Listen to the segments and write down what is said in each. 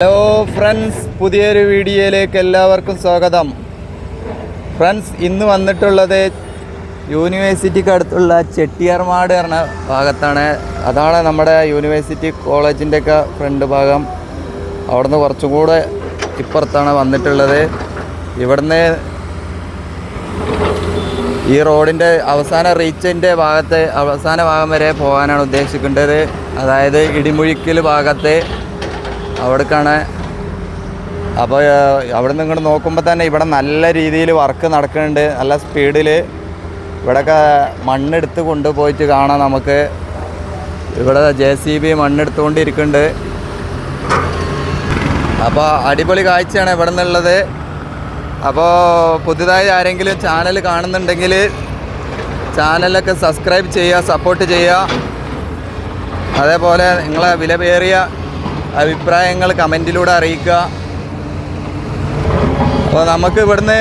Hello friends പുതിയൊരു വീഡിയോയിലേക്ക് എല്ലാവർക്കും സ്വാഗതം. ഫ്രണ്ട്സ് ഇന്ന് വന്നിട്ടുള്ളത് യൂണിവേഴ്സിറ്റിക്ക് അടുത്തുള്ള ചെട്ടിയാർമാട് പറഞ്ഞ ഭാഗത്താണ്. അതാണ് നമ്മുടെ യൂണിവേഴ്സിറ്റി കോളേജിന്റെ ഒക്കെ ഫ്രണ്ട് ഭാഗം. അവിടുന്ന് കുറച്ചും കൂടെ ഇപ്പുറത്താണ് വന്നിട്ടുള്ളത്. ഇവിടുന്ന് ഈ റോഡിന്റെ അവസാന റീച്ചിന്റെ ഭാഗത്തെ അവസാന ഭാഗം വരെ പോകാനാണ് ഉദ്ദേശിക്കേണ്ടത്. അതായത് ഇടിമുഴിക്കൽ ഭാഗത്ത് അവിടേക്കാണ് അപ്പോൾ അവിടെ നിന്ന് ഇങ്ങോട്ട് നോക്കുമ്പോൾ തന്നെ ഇവിടെ നല്ല രീതിയിൽ വർക്ക് നടക്കുന്നുണ്ട്. നല്ല സ്പീഡിൽ ഇവിടെയൊക്കെ മണ്ണെടുത്ത് കൊണ്ടുപോയിട്ട് കാണാം നമുക്ക്. ഇവിടെ ജെ സി ബി മണ്ണെടുത്തുകൊണ്ടിരിക്കുന്നുണ്ട്. അപ്പോൾ അടിപൊളി കാഴ്ചയാണ് ഇവിടെ നിന്നുള്ളത് അപ്പോൾ പുതുതായി ആരെങ്കിലും ചാനൽ കാണുന്നുണ്ടെങ്കിൽ ചാനലൊക്കെ സബ്സ്ക്രൈബ് ചെയ്യുക സപ്പോർട്ട് ചെയ്യുക. അതേപോലെ നിങ്ങളെ വിലപേറിയ അഭിപ്രായങ്ങൾ കമന്റിലൂടെ അറിയിക്കുക. അപ്പോൾ നമുക്ക് ഇവിടുന്ന്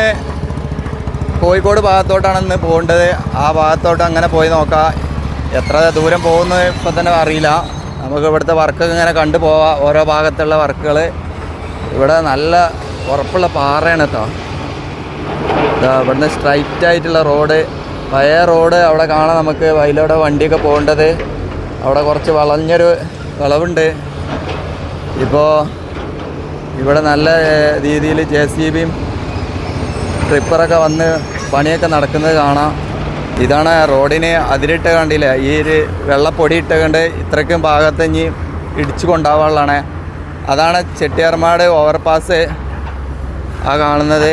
കോഴിക്കോട് ഭാഗത്തോട്ടാണ് ഇന്ന് പോകേണ്ടത്. ആ ഭാഗത്തോട്ട് അങ്ങനെ പോയി നോക്കാം. എത്ര ദൂരം പോകുന്നത് ഇപ്പം തന്നെ അറിയില്ല. നമുക്ക് ഇവിടുത്തെ വർക്കൊക്കെ ഇങ്ങനെ കണ്ടു പോവാം. ഓരോ ഭാഗത്തുള്ള വർക്കുകൾ. ഇവിടെ നല്ല ഉറപ്പുള്ള പാറയാണ് കേട്ടോ. ഇവിടുന്ന് സ്ട്രൈറ്റ് ആയിട്ടുള്ള റോഡ്. പഴയ റോഡ് അവിടെ കാണാം നമുക്ക്. അതിലൂടെ വണ്ടിയൊക്കെ പോകേണ്ടത്. അവിടെ കുറച്ച് വളഞ്ഞൊരു വളവുണ്ട്. ഇപ്പോൾ ഇവിടെ നല്ല രീതിയിൽ ജെ സി ബിയും ട്രിപ്പറൊക്കെ വന്ന് പണിയൊക്കെ നടക്കുന്നത് കാണാം. ഇതാണ് റോഡിന് അതിരിട്ട് കണ്ടില്ല? ഈ ഒരു വെള്ളപ്പൊടി ഇട്ട് കണ്ട് ഇത്രയ്ക്കും ഭാഗത്തഞ്ഞ് ഇടിച്ചു കൊണ്ടാവാനുള്ളതാണ്. അതാണ് ചെട്ടിയാർമാട് ഓവർപാസ് ആ കാണുന്നത്.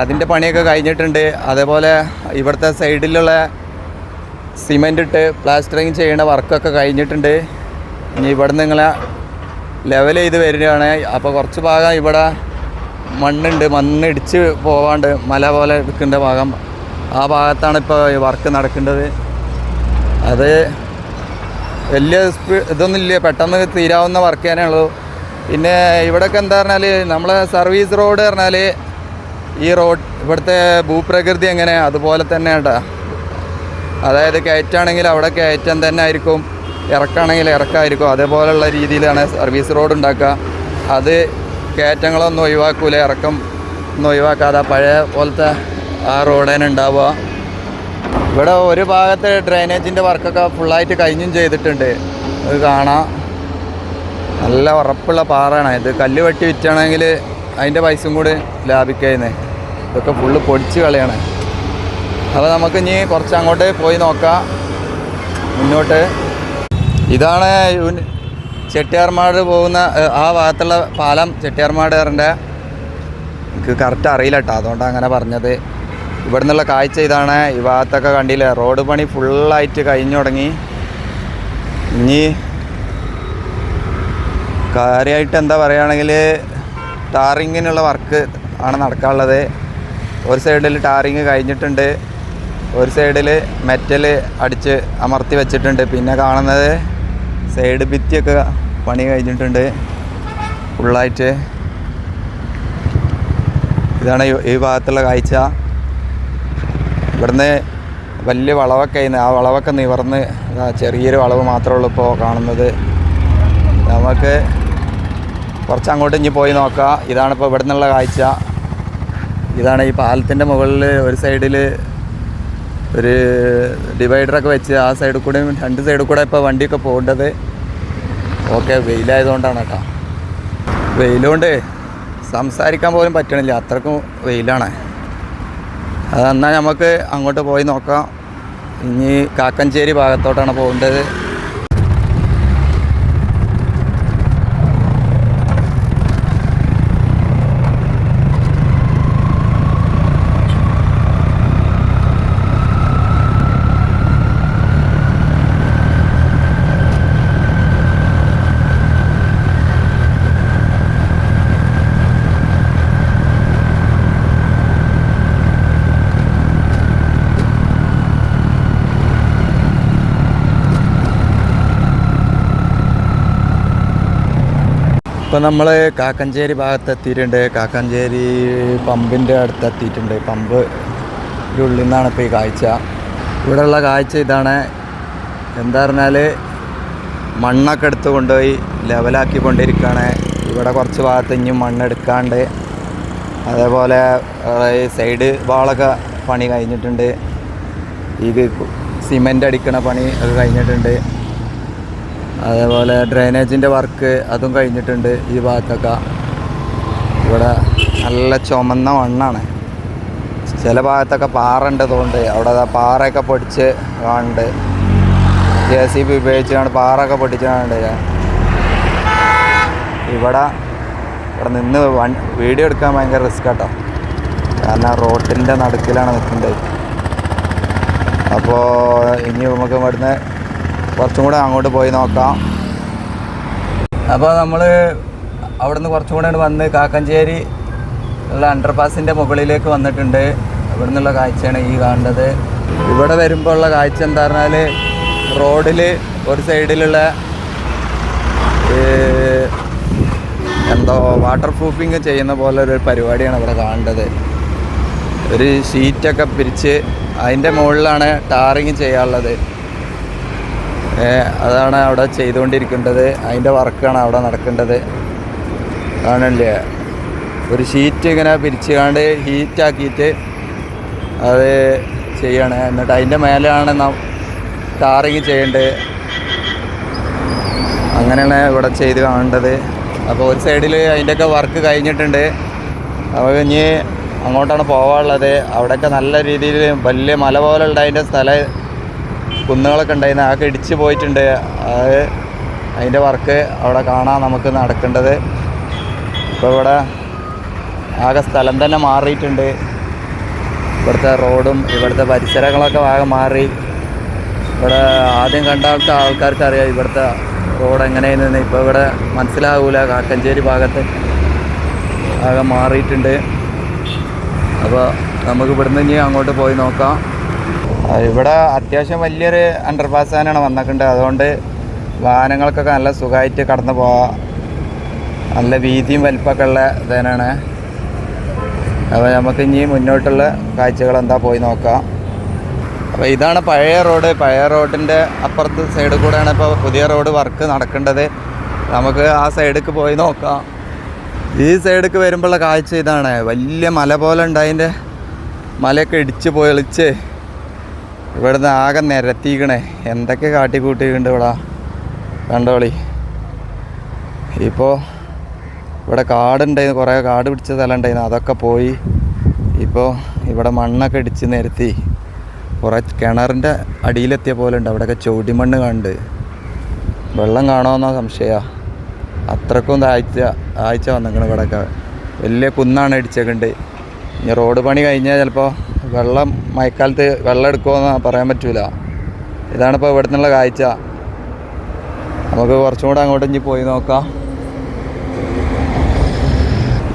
അതിന്റെ പണിയൊക്കെ കഴിഞ്ഞിട്ടുണ്ട്. അതേപോലെ ഇവിടുത്തെ സൈഡിലുള്ള സിമെന്റ് ഇട്ട് പ്ലാസ്റ്ററിങ് ചെയ്യുന്ന വർക്കൊക്കെ കഴിഞ്ഞിട്ടുണ്ട്. ഇനി ഇവിടെ നിങ്ങളെ ലെവൽ ചെയ്ത് വരികയാണ്. അപ്പോൾ കുറച്ച് ഭാഗം ഇവിടെ മണ്ണുണ്ട്. മണ്ണ് ഇടിച്ച് പോവാണ്ട് മല പോലെ എടുക്കേണ്ട ഭാഗം. ആ ഭാഗത്താണ് ഇപ്പോൾ വർക്ക് നടക്കേണ്ടത്. അത് വലിയ ഇതൊന്നുമില്ല പെട്ടെന്ന് തീരാവുന്ന വർക്ക് തന്നെ ഉള്ളൂ. പിന്നെ ഇവിടെയൊക്കെ എന്താ പറഞ്ഞാൽ നമ്മളെ സർവീസ് റോഡ് പറഞ്ഞാൽ ഈ റോഡ് ഇവിടുത്തെ ഭൂപ്രകൃതി എങ്ങനെ? അതുപോലെ തന്നെ കേട്ടോ അതായത് കയറ്റാണെങ്കിൽ അവിടെ കയറ്റം തന്നെ ആയിരിക്കും. ഇറക്കാണെങ്കിൽ ഇറക്കമായിരിക്കും അതേപോലെയുള്ള രീതിയിലാണ് സർവീസ് റോഡ് ഉണ്ടാക്കുക. അത് കയറ്റങ്ങളൊന്നും ഒഴിവാക്കൂല. ഇറക്കം ഒന്നും ഒഴിവാക്കാതെ പഴയ പോലത്തെ ആ റോഡ് തന്നെ ഉണ്ടാവുക. ഇവിടെ ഒരു ഭാഗത്ത് ഡ്രൈനേജിന്റെ വർക്കൊക്കെ ഫുള്ളായിട്ട് കഴിഞ്ഞും ചെയ്തിട്ടുണ്ട്. അത് കാണാം. നല്ല ഉറപ്പുള്ള പാറയാണ്. ഇത് കല്ല് വെട്ടി വിറ്റാണെങ്കിൽ അതിന്റെ പൈസയും കൂടി ലാഭിക്കുന്നത് ഇതൊക്കെ ഫുള്ള് പൊടിച്ച് കളയാണ്. അപ്പോൾ നമുക്ക് ഇനി കുറച്ച് അങ്ങോട്ട് പോയി നോക്കാം. മുന്നോട്ട്. ഇതാണ് ചെട്ടിയാർമാട് പോകുന്ന ആ ഭാഗത്തുള്ള പാലം ചെട്ടിയാർമാടേറിന്റെ. എനിക്ക് കറക്റ്റ് അറിയില്ല കേട്ടോ അതുകൊണ്ടാണ് അങ്ങനെ പറഞ്ഞത്. ഇവിടെ നിന്നുള്ള കാഴ്ച ഇതാണ്. ഈ ഭാഗത്തൊക്കെ കണ്ടില്ലേ റോഡ് പണി ഫുള്ളായിട്ട് കഴിഞ്ഞു തുടങ്ങി. ഇനി കാര്യമായിട്ട് എന്താ പറയുകയാണെങ്കിൽ ടാറിങ്ങിനുള്ള വർക്ക് ആണ് നടക്കാനുള്ളത്. ഒരു സൈഡിൽ ടാറിങ് കഴിഞ്ഞിട്ടുണ്ട്. ഒരു സൈഡിൽ മെറ്റൽ അടിച്ച് അമർത്തി വെച്ചിട്ടുണ്ട്. പിന്നെ കാണുന്നത് സൈഡ് ഭിത്തിയൊക്കെ പണി കഴിഞ്ഞിട്ടുണ്ട്. ഫുള്ളായിട്ട്. ഇതാണ് ഈ- ഭാഗത്തുള്ള കാഴ്ച. ഇവിടുന്ന് വലിയ വളവൊക്കെ ആയിരുന്നു. ആ വളവൊക്കെ നിവർന്ന് ചെറിയൊരു വളവ് മാത്രമേ ഉള്ളൂ ഇപ്പോൾ കാണുന്നത്. നമുക്ക് കുറച്ച് അങ്ങോട്ട് ഇനി പോയി നോക്കാം. ഇതാണിപ്പോൾ ഇവിടെ നിന്നുള്ള കാഴ്ച. ഇതാണ് ഈ പാലത്തിന്റെ മുകളിൽ ഒരു സൈഡിൽ ഒരു ഡിവൈഡറൊക്കെ വെച്ച് ആ സൈഡിൽ കൂടെ രണ്ട് സൈഡിൽ കൂടെ ഇപ്പോൾ വണ്ടിയൊക്കെ പോകേണ്ടത്. ഓക്കെ വെയിലായതുകൊണ്ടാണ് കേട്ടോ. വെയിലുകൊണ്ട് സംസാരിക്കാൻ പോലും പറ്റണില്ല. അത്രക്കും വെയിലാണ്. അതെന്നാൽ നമുക്ക് അങ്ങോട്ട് പോയി നോക്കാം. ഇനി കാക്കഞ്ചേരി ഭാഗത്തോട്ടാണ് പോകേണ്ടത്. ഇപ്പം നമ്മൾ കാക്കഞ്ചേരി ഭാഗത്ത് എത്തിയിട്ടുണ്ട് കാക്കഞ്ചേരി പമ്പിന്റെ അടുത്ത് എത്തിയിട്ടുണ്ട് പമ്പ് ഉള്ളിൽ നിന്നാണ് ഇപ്പോൾ ഈ കാഴ്ച. ഇവിടെയുള്ള കാഴ്ച ഇതാണ്. എന്താ പറഞ്ഞാൽ മണ്ണൊക്കെ എടുത്ത് കൊണ്ടുപോയി ലെവലാക്കി കൊണ്ടിരിക്കുകയാണ് ഇവിടെ കുറച്ച് ഭാഗത്ത് ഇനിയും മണ്ണെടുക്കാണ്ട്. അതേപോലെ സൈഡ് വാളൊക്കെ പണി കഴിഞ്ഞിട്ടുണ്ട്. ഈ സിമെന്റ് അടിക്കണ പണി ഒക്കെ കഴിഞ്ഞിട്ടുണ്ട്. അതേപോലെ ഡ്രെയിനേജിന്റെ വർക്ക് അതും കഴിഞ്ഞിട്ടുണ്ട് ഈ ഭാഗത്തൊക്കെ. ഇവിടെ നല്ല ചുമന്ന മണ്ണാണ്. ചില ഭാഗത്തൊക്കെ പാറ ഉണ്ടതുകൊണ്ട് അവിടെ പാറയൊക്കെ പൊടിച്ച് കാണുന്നുണ്ട് ജെ സി ബി ഉപയോഗിച്ചാണ് പാറയൊക്കെ പൊടിച്ച് കാണുന്നുണ്ട് ഇവിടെ ഇവിടെ നിന്ന് വീഡിയോ എടുക്കാൻ ഭയങ്കര റിസ്ക് കേട്ടോ കാരണം റോട്ടിന്റെ നടുക്കിലാണ് നിൽക്കുന്നത് അപ്പോൾ ഇനി നമുക്ക് ഇവിടുന്ന് കുറച്ചും കൂടെ അങ്ങോട്ട് പോയി നോക്കാം. അപ്പോൾ നമ്മൾ അവിടുന്ന് കുറച്ചും കൂടെ വന്ന് കാക്കഞ്ചേരി ഉള്ള അണ്ടർപാസിന്റെ മുകളിലേക്ക് വന്നിട്ടുണ്ട്. ഇവിടെ നിന്നുള്ള കാഴ്ചയാണ് ഈ കാണുന്നത്. ഇവിടെ വരുമ്പോൾ ഉള്ള കാഴ്ച എന്താ പറഞ്ഞാൽ റോഡിൽ ഒരു സൈഡിലുള്ള എന്തോ വാട്ടർ പ്രൂഫിങ് ചെയ്യുന്ന പോലെ ഒരു പരിപാടിയാണ് ഇവിടെ കാണേണ്ടത് ഒരു ഷീറ്റൊക്കെ പിരിച്ച് അതിന്റെ മുകളിലാണ് ടാറിങ് ചെയ്യാനുള്ളത്. അതാണ് അവിടെ ചെയ്തുകൊണ്ടിരിക്കേണ്ടത്. അതിന്റെ വർക്കാണ് അവിടെ നടക്കേണ്ടത്. ആണല്ലേ ഒരു ഷീറ്റ് ഇങ്ങനെ പിരിച്ചുകൊണ്ട് ഹീറ്റാക്കിയിട്ട് അത് ചെയ്യാണ്. എന്നിട്ട് അതിന്റെ മേലെയാണ് നാം ടാറിങ് ചെയ്യേണ്ടത്. അങ്ങനെയാണ് ഇവിടെ ചെയ്ത് കാണേണ്ടത്. അപ്പോൾ ഒരു സൈഡിൽ അതിന്റെയൊക്കെ വർക്ക് കഴിഞ്ഞിട്ടുണ്ട്. അപ്പോൾ ഇനി അങ്ങോട്ടാണ് പോകാനുള്ളത് അവിടെയൊക്കെ നല്ല രീതിയിൽ വലിയ മല പോലെ അതിന്റെ സ്ഥലം കുന്നുകളൊക്കെ ഉണ്ടായിരുന്നു. അതൊക്കെ ഇടിച്ച് പോയിട്ടുണ്ട്. അത് അതിന്റെ വർക്ക് അവിടെ കാണാൻ നമുക്ക് നടക്കേണ്ടത്. ഇപ്പോൾ ഇവിടെ ആകെ സ്ഥലം തന്നെ മാറിയിട്ടുണ്ട്. ഇവിടുത്തെ റോഡും ഇവിടുത്തെ പരിസരങ്ങളൊക്കെ ആകെ മാറി. ഇവിടെ ആദ്യം കണ്ട ആൾക്ക് ആൾക്കാർക്ക് അറിയാം ഇവിടുത്തെ റോഡ് എങ്ങനെയായിരുന്നു ഇപ്പോൾ ഇവിടെ മനസ്സിലാവൂല. കാക്കഞ്ചേരി ഭാഗത്ത് ആകെ മാറിയിട്ടുണ്ട്. അപ്പോൾ നമുക്ക് ഇവിടുന്ന് ഇനി അങ്ങോട്ട് പോയി നോക്കാം. ആ, ഇവിടെ അത്യാവശ്യം വലിയൊരു അണ്ടർപാസ് തന്നെയാണ് വന്നിട്ടുണ്ട് അതുകൊണ്ട് വാഹനങ്ങൾക്കൊക്കെ നല്ല സുഖമായിട്ട് കടന്നു പോവാം. നല്ല വീതിയും വലിപ്പമൊക്കെ ഉള്ള ഇതേനാണ്. അപ്പോൾ നമുക്ക് ഇനി മുന്നോട്ടുള്ള കാഴ്ചകൾ എന്താ പോയി നോക്കാം. അപ്പോൾ ഇതാണ് പഴയ റോഡ്. പഴയ റോഡിന്റെ അപ്പുറത്ത് സൈഡിൽ കൂടെയാണ് ഇപ്പോൾ പുതിയ റോഡ് വർക്ക് നടക്കേണ്ടത്. നമുക്ക് ആ സൈഡിലേക്ക് പോയി നോക്കാം. ഈ സൈഡിലേക്ക് വരുമ്പോഴുള്ള കാഴ്ച ഇതാണ്. വലിയ മല പോലെ ഉണ്ട് അതിന്റെ മലയൊക്കെ ഇടിച്ച് പൊളിച്ച്. ഇവിടുന്ന് ആകെ നിരത്തിക്കണേ. എന്തൊക്കെ കാട്ടിക്കൂട്ടിയിട്ടുണ്ട് ഇവിടെ? കണ്ടോളി. ഇപ്പോൾ ഇവിടെ കാടുണ്ടായിരുന്നു. കുറേ കാട് പിടിച്ച സ്ഥലം ഉണ്ടായിരുന്നു അതൊക്കെ പോയി ഇപ്പോൾ ഇവിടെ മണ്ണൊക്കെ ഇടിച്ച് നിരത്തി. കുറേ കിണറിന്റെ അടിയിലെത്തിയ പോലെ ഉണ്ട്. അവിടെയൊക്കെ ചൊടിമണ്ണ് കണ്ട്. വെള്ളം കാണുമെന്നോ സംശയമാണ് അത്രക്കും താഴ്ച ആഴ്ച വന്നിരിക്കണം ഇവിടെയൊക്കെ. വലിയ കുന്നാണ് ഇടിച്ചേക്കുണ്ട്. ഇനി റോഡ് പണി കഴിഞ്ഞാൽ ചിലപ്പോൾ വെള്ളം മഴക്കാലത്ത് വെള്ളം എടുക്കുമോന്ന് പറയാൻ പറ്റൂല. ഇതാണിപ്പോൾ ഇവിടെ നിന്നുള്ള കാഴ്ച. നമുക്ക് കുറച്ചും കൂടെ അങ്ങോട്ട് ഇനി പോയി നോക്കാം.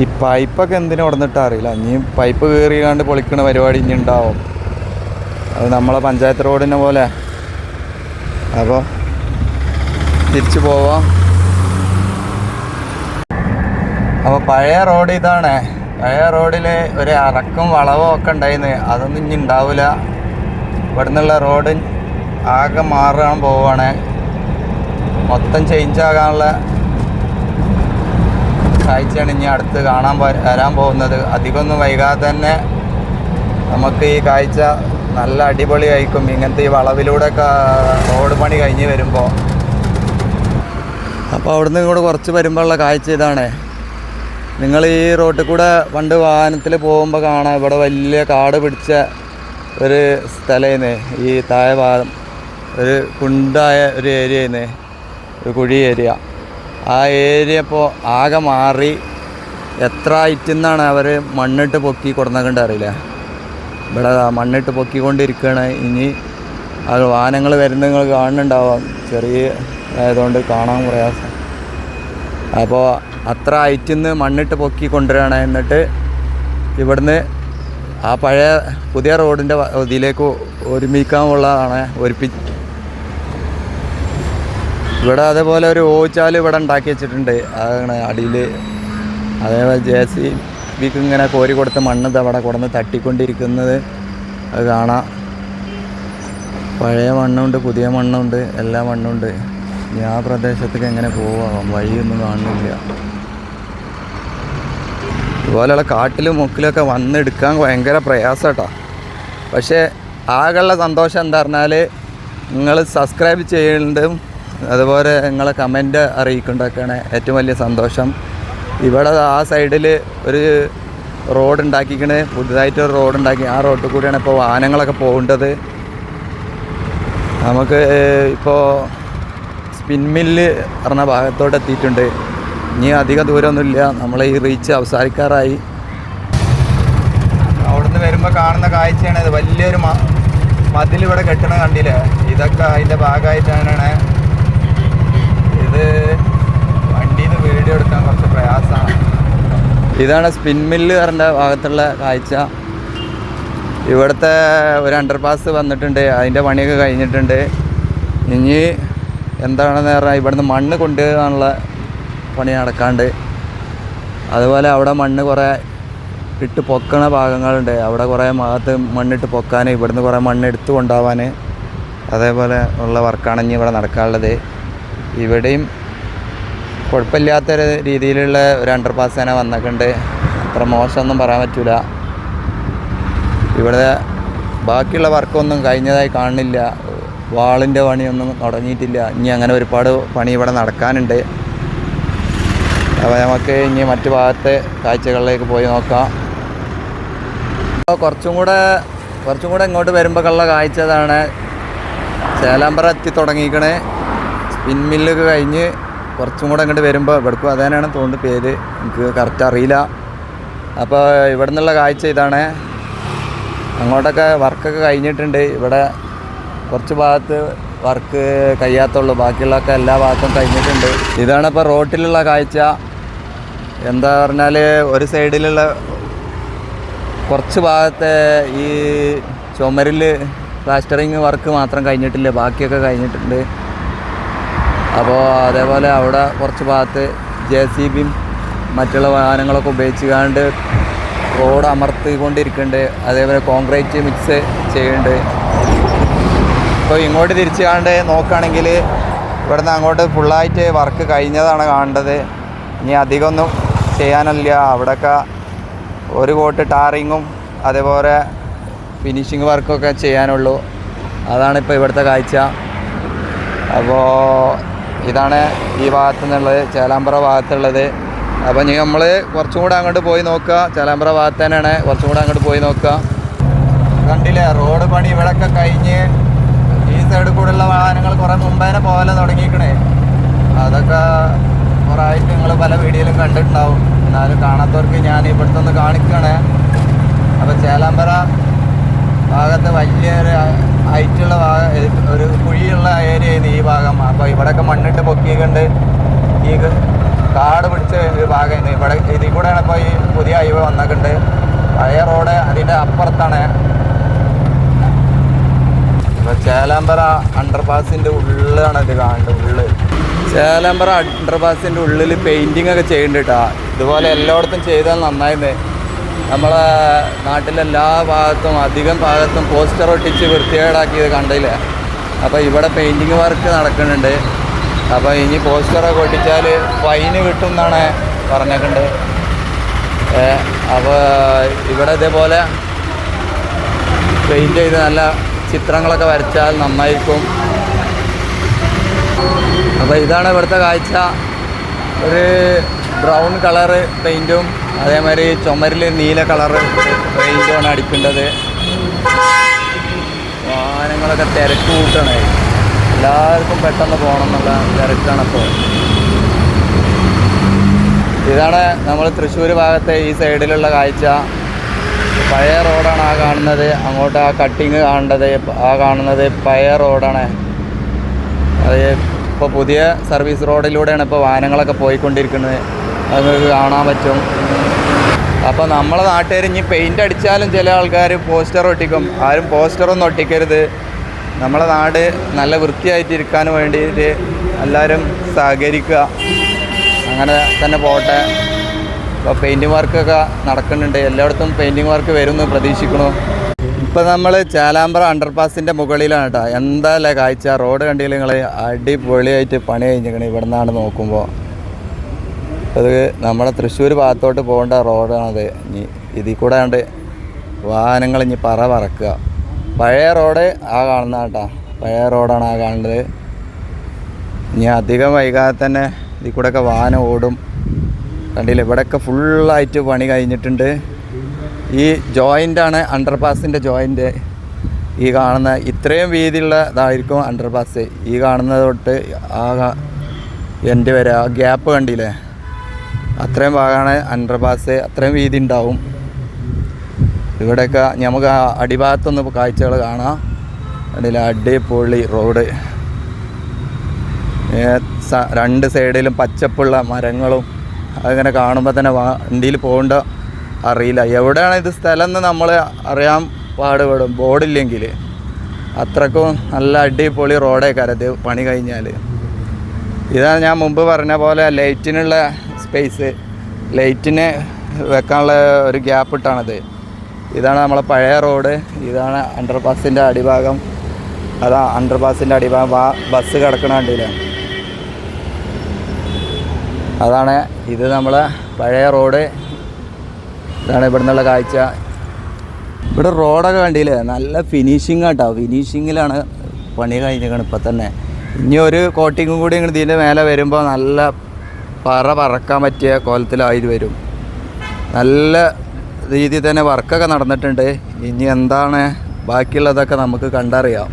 ഈ പൈപ്പൊക്കെ എന്തിനു ഉടന്നിട്ട് അറിയില്ല. ഇനി പൈപ്പ് കയറിയാണ്ട് പൊളിക്കണ പരിപാടി ഇനി ഉണ്ടാവും. അത് നമ്മളെ പഞ്ചായത്ത് റോഡിനെ പോലെ. അപ്പോൾ തിരിച്ചു പോവാം. അപ്പോൾ പഴയ റോഡ് ഇതാണ്. പഴയ റോഡിൽ ഒരു അറക്കും വളവും ഒക്കെ ഉണ്ടായിരുന്നു അതൊന്നും ഇനി ഉണ്ടാവില്ല ഇവിടെ നിന്നുള്ള റോഡ് ആകെ മാറാൻ പോവാണ്. മൊത്തം ചേഞ്ച് ആകാനുള്ള കാഴ്ചയാണ് ഇനി അടുത്ത് കാണാൻ വരാൻ പോകുന്നത്. അധികമൊന്നും വൈകാതെ തന്നെ നമുക്ക് ഈ കാഴ്ച നല്ല അടിപൊളിയായിരിക്കും. ഇങ്ങനത്തെ ഈ വളവിലൂടെ റോഡ് പണി കഴിഞ്ഞ് വരുമ്പോൾ അപ്പോൾ അവിടുന്ന് ഇങ്ങോട്ട് കുറച്ച് വരുമ്പോഴുള്ള കാഴ്ച ഇതാണ്. നിങ്ങൾ ഈ റോട്ടിൽ കൂടെ പണ്ട് വാഹനത്തിൽ പോകുമ്പോൾ കാണാം ഇവിടെ വലിയ കാട് പിടിച്ച ഒരു സ്ഥലമായിരുന്നു. ഈ താഴെ ഭാഗം ഒരു കുണ്ടായ ഒരു ഏരിയ ഏരിയയാണ് ഒരു കുഴി ഏരിയ. ആ ഏരിയ ഇപ്പോൾ ആകെ മാറി. എത്ര ഹൈറ്റിൽ അവർ മണ്ണിട്ട് പൊക്കി കൊടുന്നേക്കണ്ട അറിയില്ല. ഇവിടെ മണ്ണിട്ട് പൊക്കിക്കൊണ്ടിരിക്കുകയാണ് ഇനി അത് വാഹനങ്ങൾ വരുന്ന നിങ്ങൾ കാണുന്നുണ്ടാവാം. ചെറിയ ആയതുകൊണ്ട് കാണാൻ പ്രയാസം. അപ്പോൾ അത്ര ഹൈറ്റിൽ നിന്ന് മണ്ണിട്ട് പൊക്കി കൊണ്ടുവരികയാണ് എന്നിട്ട് ഇവിടുന്ന് ആ പഴയ പുതിയ റോഡിന്റെ ഇതിലേക്ക് ഒരുമിക്കാനുള്ളതാണ് ഒരുപ്പി ഇവിടെ അതേപോലെ ഒരു ഓച്ചാൽ ഇവിടെ ഉണ്ടാക്കി വെച്ചിട്ടുണ്ട്. അതാണ് അടിയിൽ. അതേപോലെ ജെ സി ബിക്ക് ഇങ്ങനെ കോരി കൊടുത്ത മണ്ണ് അവിടെ കൊടുന്ന് തട്ടിക്കൊണ്ടിരിക്കുന്നത്. അത് കാണാം. പഴയ മണ്ണുണ്ട് പുതിയ മണ്ണുണ്ട് എല്ലാ മണ്ണുണ്ട്. ഞാൻ പ്രദേശത്തേക്ക് എങ്ങനെ പോവാം? വഴിയൊന്നും കാണുന്നില്ല. ഇതുപോലെയുള്ള കാട്ടിലും മുക്കിലൊക്കെ വന്നെടുക്കാൻ ഭയങ്കര പ്രയാസം കേട്ടോ പക്ഷേ ആകെയുള്ള സന്തോഷം എന്താ പറഞ്ഞാൽ നിങ്ങൾ സബ്സ്ക്രൈബ് ചെയ്യുന്നതും അതുപോലെ നിങ്ങളെ കമന്റ് അറിയിക്കേണ്ടതൊക്കെയാണ് ഏറ്റവും വലിയ സന്തോഷം. ഇവിടെ ആ സൈഡിൽ ഒരു റോഡ് ഉണ്ടാക്കിക്കണ്. പുതുതായിട്ട് ഒരു റോഡ് ഉണ്ടാക്കി. ആ റോഡിൽ കൂടിയാണ് ഇപ്പോൾ വാഹനങ്ങളൊക്കെ പോകേണ്ടത്. നമുക്ക് ഇപ്പോൾ സ്പിൻ മില്ല് പറഞ്ഞ ഭാഗത്തോട്ട് എത്തിയിട്ടുണ്ട്. ഇനി അധിക ദൂരമൊന്നുമില്ല. നമ്മൾ ഈ റീച്ച് അവസാനിക്കാറായി. അവിടുന്ന് വരുമ്പോൾ കാണുന്ന കാഴ്ചയാണ് ഇത്. വലിയൊരു മതിൽ ഇവിടെ കെട്ടണ കണ്ടില്ല? ഇതൊക്കെ അതിന്റെ ഭാഗമായിട്ടാണ്. ഇത് വണ്ടിയിൽ നിന്ന് വീഡിയോ എടുക്കാൻ കുറച്ച് പ്രയാസമാണ്. ഇതാണ് സ്പിൻ മില്ല് പറഞ്ഞ ഭാഗത്തുള്ള കാഴ്ച. ഇവിടുത്തെ ഒരു അണ്ടർപാസ് വന്നിട്ടുണ്ട്. അതിന്റെ പണിയൊക്കെ കഴിഞ്ഞിട്ടുണ്ട്. ഇനി എന്താണെന്ന് പറഞ്ഞാൽ ഇവിടുന്ന് മണ്ണ് കൊണ്ടുപോകാനുള്ള പണി നടക്കാണ്ട് അതുപോലെ അവിടെ മണ്ണ് കുറേ ഇട്ട് പൊക്കണ ഭാഗങ്ങളുണ്ട്. അവിടെ കുറേ ഭാഗത്ത് മണ്ണിട്ട് പൊക്കാൻ ഇവിടുന്ന് കുറേ മണ്ണ് എടുത്തു കൊണ്ടുപോകാൻ അതേപോലെ ഉള്ള വർക്കാണ് ഇനി ഇവിടെ നടക്കാനുള്ളത്. ഇവിടെയും കുഴപ്പമില്ലാത്തൊരു രീതിയിലുള്ള ഒരു അണ്ടർ പാസ് തന്നെ വന്നിട്ടുണ്ട്. അത്ര മോശമൊന്നും പറയാൻ പറ്റില്ല ഇവിടെ ബാക്കിയുള്ള വർക്കൊന്നും കഴിഞ്ഞതായി കാണുന്നില്ല. വാളിന്റെ പണിയൊന്നും തുടങ്ങിയിട്ടില്ല. ഇനി അങ്ങനെ ഒരുപാട് പണി ഇവിടെ നടക്കാനുണ്ട്. അപ്പോൾ നമുക്ക് ഇനി മറ്റു ഭാഗത്തെ കാഴ്ചകളിലേക്ക് പോയി നോക്കാം. അപ്പോൾ കുറച്ചും കൂടെ കുറച്ചും കൂടെ ഇങ്ങോട്ട് വരുമ്പോൾ ഉള്ള കാഴ്ച ഇതാണ്. ചേലാമ്പറ എത്തി തുടങ്ങിക്കണേ സ്പിൻ മില്ലൊക്കെ കഴിഞ്ഞ് കുറച്ചും കൂടെ ഇങ്ങോട്ട് വരുമ്പോൾ ഇവിടേക്കും അതേനാണ് തോന്നുന്നു പേര്. എനിക്ക് കറക്റ്റ് അറിയില്ല. അപ്പോൾ ഇവിടെ നിന്നുള്ള കാഴ്ച ഇതാണ്. അങ്ങോട്ടൊക്കെ വർക്കൊക്കെ കഴിഞ്ഞിട്ടുണ്ട്. ഇവിടെ കുറച്ച് ഭാഗത്ത് വർക്ക് കഴിയാത്തുള്ളൂ. ബാക്കിയുള്ളതൊക്കെ എല്ലാ ഭാഗത്തും കഴിഞ്ഞിട്ടുണ്ട്. ഇതാണ് ഇപ്പോൾ റോട്ടിലുള്ള കാഴ്ച. എന്താ പറഞ്ഞാൽ ഒരു സൈഡിലുള്ള കുറച്ച് ഭാഗത്തെ ഈ ചുമരിൽ പ്ലാസ്റ്ററിങ് വർക്ക് മാത്രം കഴിഞ്ഞിട്ടില്ല ബാക്കിയൊക്കെ കഴിഞ്ഞിട്ടുണ്ട്. അപ്പോൾ അതേപോലെ അവിടെ കുറച്ച് ഭാഗത്ത് ജെ സി ബിയും മറ്റുള്ള വാഹനങ്ങളൊക്കെ ഉപയോഗിച്ചുകൊണ്ട് റോഡ് അമർത്തിക്കൊണ്ടിരിക്കുന്നുണ്ട്. അതേപോലെ കോൺക്രീറ്റ് മിക്സ് ചെയ്യുന്നുണ്ട്. ഇപ്പോൾ ഇങ്ങോട്ട് തിരിച്ച് കാണ്ട് നോക്കുകയാണെങ്കിൽ ഇവിടുന്ന് അങ്ങോട്ട് ഫുള്ളായിട്ട് വർക്ക് കഴിഞ്ഞതാണ് കാണേണ്ടത്. ഇനി അധികമൊന്നും ചെയ്യാനില്ല. അവിടെയൊക്കെ ഒരു കോട്ട് ടാറിങ്ങും അതേപോലെ ഫിനിഷിങ് വർക്കൊക്കെ ചെയ്യാനുള്ളൂ. അതാണ് ഇപ്പോൾ ഇവിടുത്തെ കാഴ്ച. അപ്പോൾ ഇതാണ് ഈ ഭാഗത്തു നിന്നുള്ളത് ചേലാമ്പ്ര ഭാഗത്തുള്ളത്. അപ്പോൾ ഇനി നമ്മൾ കുറച്ചും കൂടെ അങ്ങോട്ട് പോയി നോക്കുക. ചേലാമ്പ്ര ഭാഗത്ത് തന്നെയാണ്. കുറച്ചും കൂടെ അങ്ങോട്ട് പോയി നോക്കുക. കണ്ടില്ലേ റോഡ് പണി ഇവിടെയൊക്കെ കഴിഞ്ഞ് ഈ സൈഡിൽ കൂടെയുള്ള വാഹനങ്ങൾ കുറേ മുമ്പേനെ പോകാൻ തുടങ്ങിയിരിക്കണേ അതൊക്കെ ആയിട്ട് നിങ്ങൾ പല വീഡിയോയിലും കണ്ടിട്ടുണ്ടാവും. എന്നാലും കാണാത്തവർക്ക് ഞാൻ ഇവിടുത്തെ ഒന്ന് കാണിക്കണേ. അപ്പോൾ ചേലാമ്പറ ഭാഗത്ത് വലിയൊരു ഹൈറ്റുള്ള ഭാഗ ഒരു കുഴിയുള്ള ഏരിയയാണ് ഈ ഭാഗം. അപ്പോൾ ഇവിടെയൊക്കെ മണ്ണിട്ട് പൊക്കിയിട്ടുണ്ട്. ഈ കാട് പിടിച്ച ഒരു ഭാഗമാണ് ഇവിടെ ഇതിൽ കൂടെയാണ് ഇപ്പോൾ ഈ പുതിയ ഹൈവേ വന്നിട്ടുണ്ട് പഴയ റോഡ് അതിന്റെ അപ്പുറത്താണ്. ഇപ്പോൾ ചേലാമ്പറ അണ്ടർപാസിന്റെ ഉള്ളിലാണ് ഇത് കാണേണ്ടത് ഉള്ള്. ചേലാമ്പറ അണ്ടർപാസിന്റെ ഉള്ളിൽ പെയിന്റിങ് ഒക്കെ ചെയ്യുന്നുണ്ട് ഇതുപോലെ എല്ലായിടത്തും ചെയ്താൽ നന്നായിരുന്നേ നമ്മളെ നാട്ടിലെല്ലാ ഭാഗത്തും അധികം ഭാഗത്തും പോസ്റ്റർ ഒട്ടിച്ച് വൃത്തികേടാക്കിയത് കണ്ടില്ലേ അപ്പോൾ ഇവിടെ പെയിന്റിങ് വർക്ക് നടക്കുന്നുണ്ട്. അപ്പോൾ ഇനി പോസ്റ്ററൊക്കെ ഒട്ടിച്ചാൽ ഫൈന് കിട്ടും എന്നാണ് പറഞ്ഞേക്കുന്നത് അപ്പോൾ ഇവിടെ ഇതേപോലെ പെയിന്റ് ചെയ്ത് നല്ല ചിത്രങ്ങളൊക്കെ വരച്ചാൽ നന്നായിരിക്കും. അപ്പോൾ ഇതാണ് ഇവിടുത്തെ കാഴ്ച. ഒരു ബ്രൗൺ കളറ് പെയിന്റും അതേമാതിരി ചുമരിൽ നീല കളറ് പെയിന്റുമാണ് അടിക്കേണ്ടത്. വാഹനങ്ങളൊക്കെ തിരക്ക് കൂട്ടണേ. എല്ലാവർക്കും പെട്ടെന്ന് പോകണം എന്നുള്ള തിരക്കാണ് അപ്പോൾ ഇതാണ് നമ്മൾ തൃശ്ശൂർ ഭാഗത്തെ ഈ സൈഡിലുള്ള കാഴ്ച. പഴയ റോഡാണ് ആ കാണുന്നത്. അങ്ങോട്ട് ആ കട്ടിങ് കാണേണ്ടത് ആ കാണുന്നത് പഴയ റോഡാണ്. അത് ഇപ്പോൾ പുതിയ സർവീസ് റോഡിലൂടെയാണ് ഇപ്പോൾ വാഹനങ്ങളൊക്കെ പോയിക്കൊണ്ടിരിക്കുന്നത്. അത് നിങ്ങൾക്ക് കാണാൻ പറ്റും. അപ്പോൾ നമ്മളെ നാട്ടുകാർ ഇനി പെയിന്റ് അടിച്ചാലും ചില ആൾക്കാർ പോസ്റ്റർ ഒട്ടിക്കും. ആരും പോസ്റ്ററൊന്നും ഒട്ടിക്കരുത്. നമ്മളെ നാട് നല്ല വൃത്തിയായിട്ടിരിക്കാൻ വേണ്ടിയിട്ട് എല്ലാവരും സഹകരിക്കുക. അങ്ങനെ തന്നെ പോട്ടെ. ഇപ്പോൾ പെയിന്റിങ് വർക്കൊക്കെ നടക്കുന്നുണ്ട്. എല്ലായിടത്തും പെയിന്റിങ് വർക്ക് വരുമെന്ന് പ്രതീക്ഷിക്കണു ഇപ്പം നമ്മൾ ചേലാമ്പ്ര അണ്ടർപാസിന്റെ മുകളിലാണ് കേട്ടോ എന്താല്ലേ കാഴ്ച? റോഡ് കണ്ടില്ല നിങ്ങൾ അടിപൊളിയായിട്ട് പണി കഴിഞ്ഞിരിക്കണം. ഇവിടെ നിന്നാണ് നോക്കുമ്പോൾ അത് നമ്മുടെ തൃശ്ശൂർ ഭാഗത്തോട്ട് പോകേണ്ട റോഡാണത് ഇനി ഇതിൽ കൂടെ ഉണ്ട് വാഹനങ്ങൾ ഇനി പറ പറക്കുക. പഴയ റോഡ് ആ കാണുന്ന കേട്ടോ പഴയ റോഡാണ് ആ കാണുന്നത്. ഇനി അധികം വൈകാതെ തന്നെ ഇതിൽ കൂടെയൊക്കെ വാഹനം ഓടും. കണ്ടില്ല? ഇവിടെയൊക്കെ ഫുള്ളായിട്ട് പണി കഴിഞ്ഞിട്ടുണ്ട്. ഈ ജോയിന്റാണ് അണ്ടർപാസിന്റെ ജോയിന്റ് ഈ കാണുന്ന ഇത്രയും വീതിയുള്ള ഇതായിരിക്കും അണ്ടർപാസ് ഈ കാണുന്നത് തൊട്ട് ആ എന്റെ വരെ ആ ഗ്യാപ്പ് കണ്ടില്ലേ? അത്രയും ഭാഗമാണ് അണ്ടർപാസ് അത്രയും വീതി ഉണ്ടാവും. ഇവിടെയൊക്കെ നമുക്ക് അടിഭാഗത്തൊന്ന് കാഴ്ചകൾ കാണാം. കണ്ടില്ല? അടിപൊളി റോഡ് രണ്ട് സൈഡിലും പച്ചപ്പുള്ള മരങ്ങളും അതിങ്ങനെ കാണുമ്പോൾ തന്നെ വണ്ടിയിൽ പോകേണ്ട അറിയില്ല. എവിടെയാണ് ഇത് സ്ഥലം എന്ന് നമ്മൾ അറിയാൻ പാടുപെടും. ബോർഡില്ലെങ്കിൽ. അത്രക്കും നല്ല അടിപൊളി റോഡേക്കാരം ഇത് പണി കഴിഞ്ഞാൽ ഇതാണ് ഞാൻ മുമ്പ് പറഞ്ഞ പോലെ ലൈറ്റിനുള്ള സ്പേസ് ലൈറ്റിന് വെക്കാനുള്ള ഒരു ഗ്യാപ്പ് ഇട്ടാണിത്. ഇതാണ് നമ്മളെ പഴയ റോഡ്. ഇതാണ് അണ്ടർപാസിന്റെ അടിഭാഗം. അതാ അണ്ടർപാസിന്റെ അടിഭാഗം. ബസ് കിടക്കണ കണ്ടില്ലേ? അതാണ് ഇത് നമ്മളെ പഴയ റോഡ്. ഇതാണ് ഇവിടെ നിന്നുള്ള കാഴ്ച. ഇവിടെ റോഡൊക്കെ കണ്ടില്ലേ? നല്ല ഫിനിഷിംഗ് ആട്ടോ ഫിനിഷിങ്ങിലാണ് പണി കഴിഞ്ഞിരിക്കുന്നത് ഇപ്പം തന്നെ. ഇനി ഒരു കോട്ടിങ്ങും കൂടി ഇങ്ങനെ ഇതിന്റെ മേലെ വരുമ്പോൾ നല്ല പറ പറക്കാൻ പറ്റിയ കോലത്തിലായി വരും. നല്ല രീതിയിൽ തന്നെ വർക്കൊക്കെ നടന്നിട്ടുണ്ട്. ഇനി എന്താണ് ബാക്കിയുള്ളതൊക്കെ നമുക്ക് കണ്ടറിയാം.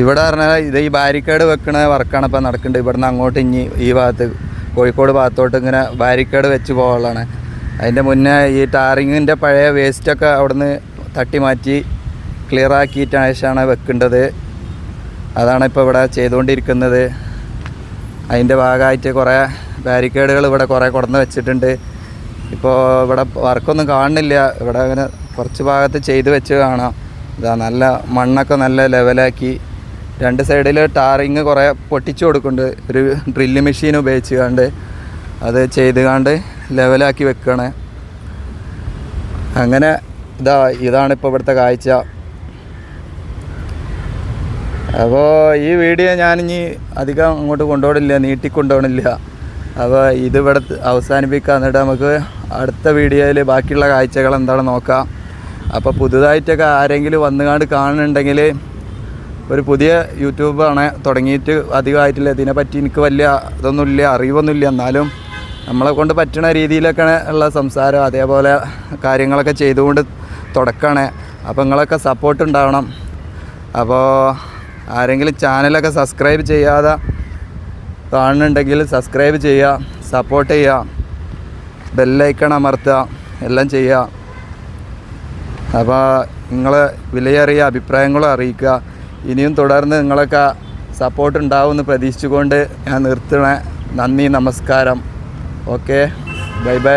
ഇവിടെ പറഞ്ഞാൽ ഇത് ഈ ബാരിക്കേഡ് വെക്കണ വർക്കാണ് ഇപ്പം നടക്കുന്നത് ഇവിടുന്ന് അങ്ങോട്ട് ഇനി ഈ ഭാഗത്ത് കോഴിക്കോട് ഭാഗത്തോട്ട് ഇങ്ങനെ ബാരിക്കേഡ് വെച്ച് പോകാനുള്ളതാണ്. അതിന്റെ മുന്നേ ഈ ടാറിങ്ങിന്റെ പഴയ വേസ്റ്റൊക്കെ അവിടുന്ന് തട്ടി മാറ്റി ക്ലിയർ ആക്കിയിട്ടാണ് ശേഷമാണ് വെക്കേണ്ടത്. അതാണ് ഇപ്പോൾ ഇവിടെ ചെയ്തുകൊണ്ടിരിക്കുന്നത്. അതിന്റെ ഭാഗമായിട്ട് കുറേ ബാരിക്കേഡുകൾ ഇവിടെ കുറേ കൊടുന്ന് വെച്ചിട്ടുണ്ട്. ഇപ്പോൾ ഇവിടെ വർക്കൊന്നും കാണുന്നില്ല. ഇവിടെ അങ്ങനെ കുറച്ച് ഭാഗത്ത് ചെയ്ത് വെച്ച് കാണാം. ഇതാ നല്ല മണ്ണൊക്കെ നല്ല ലെവലാക്കി രണ്ട് സൈഡിൽ ടാറിങ് കുറേ പൊട്ടിച്ചു കൊടുക്കുന്നുണ്ട്. ഒരു ഡ്രില്ല് മെഷീൻ ഉപയോഗിച്ച് കണ്ട് അത് ചെയ്ത് കണ്ട് ലെവലാക്കി വെക്കണേ. അങ്ങനെ ഇതാ ഇതാണ് ഇപ്പോൾ ഇവിടുത്തെ കാഴ്ച. അപ്പോൾ ഈ വീഡിയോ ഞാനിനി അധികം അങ്ങോട്ട് കൊണ്ടുപോകണില്ല നീട്ടിക്കൊണ്ടുപോകണില്ല. അപ്പോൾ ഇതിവിടെ അവസാനിപ്പിക്കുക എന്നിട്ട് നമുക്ക് അടുത്ത വീഡിയോയിൽ ബാക്കിയുള്ള കാഴ്ചകൾ എന്താണെന്ന് നോക്കാം. അപ്പോൾ പുതുതായിട്ടൊക്കെ ആരെങ്കിലും വന്നുകാണ്ട് കാണുന്നുണ്ടെങ്കിൽ ഒരു പുതിയ യൂട്യൂബാണ് തുടങ്ങിയിട്ട് അധികമായിട്ടില്ല. ഇതിനെപ്പറ്റി എനിക്ക് വലിയ ഇതൊന്നുമില്ല അറിവൊന്നുമില്ല. എന്നാലും നമ്മളെ കൊണ്ട് പറ്റുന്ന രീതിയിലൊക്കെ ഉള്ള സംസാരം. അതേപോലെ കാര്യങ്ങളൊക്കെ ചെയ്തുകൊണ്ട് തുടക്കാണ്. അപ്പോൾ നിങ്ങളൊക്കെ സപ്പോർട്ട് ഉണ്ടാവണം. അപ്പോൾ ആരെങ്കിലും ചാനലൊക്കെ സബ്സ്ക്രൈബ് ചെയ്യാതെ കാണുന്നുണ്ടെങ്കിൽ സബ്സ്ക്രൈബ് ചെയ്യുക സപ്പോർട്ട് ചെയ്യുക ബെല്ലൈക്കൺ അമർത്തുക എല്ലാം ചെയ്യുക. അപ്പോൾ നിങ്ങൾ വിലയേറിയ അഭിപ്രായങ്ങളും അറിയിക്കുക. ഇനിയും തുടർന്ന് നിങ്ങളൊക്കെ സപ്പോർട്ട് ഉണ്ടാവുമെന്ന് പ്രതീക്ഷിച്ചുകൊണ്ട് ഞാൻ നിർത്തണേ നന്ദി നമസ്കാരം. Okay bye bye